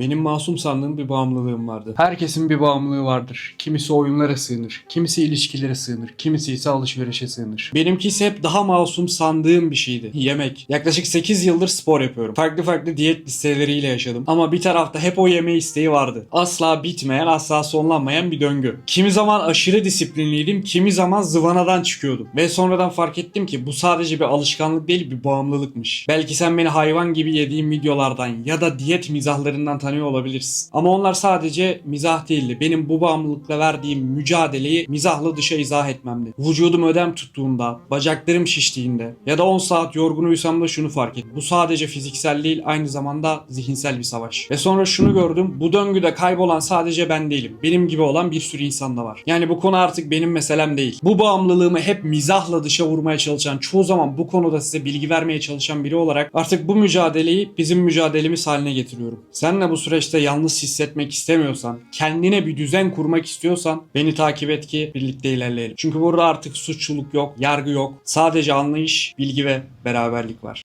Benim masum sandığım bir bağımlılığım vardı. Herkesin bir bağımlılığı vardır. Kimisi oyunlara sığınır, kimisi ilişkilere sığınır, kimisi ise alışverişe sığınır. Benimki ise hep daha masum sandığım bir şeydi. Yemek. Yaklaşık 8 yıldır spor yapıyorum. Farklı farklı diyet listeleriyle yaşadım. Ama bir tarafta hep o yeme isteği vardı. Asla bitmeyen, asla sonlanmayan bir döngü. Kimi zaman aşırı disiplinliydim, kimi zaman zıvanadan çıkıyordum. Ve sonradan fark ettim ki bu sadece bir alışkanlık değil bir bağımlılıkmış. Belki sen beni hayvan gibi yediğim videolardan ya da diyet mizahlarından tanıyor olabilirsin. Ama onlar sadece mizah değildi. Benim bu bağımlılıkla verdiğim mücadeleyi mizahla dışa izah etmemdi. Vücudum ödem tuttuğunda, bacaklarım şiştiğinde ya da 10 saat yorgun uyusam da şunu fark ettim. Bu sadece fiziksel değil aynı zamanda zihinsel bir savaş. Ve sonra şunu gördüm. Bu döngüde kaybolan sadece ben değilim. Benim gibi olan bir sürü insan da var. Yani bu konu artık benim meselem değil. Bu bağımlılığımı hep mizahla dışa vurmaya çalışan, çoğu zaman bu konuda size bilgi vermeye çalışan biri olarak artık bu mücadeleyi bizim mücadelemiz haline getiriyorum. Sen de bu süreçte yalnız hissetmek istemiyorsan, kendine bir düzen kurmak istiyorsan beni takip et ki birlikte ilerleyelim. Çünkü burada artık suçluluk yok, yargı yok. Sadece anlayış, bilgi ve beraberlik var.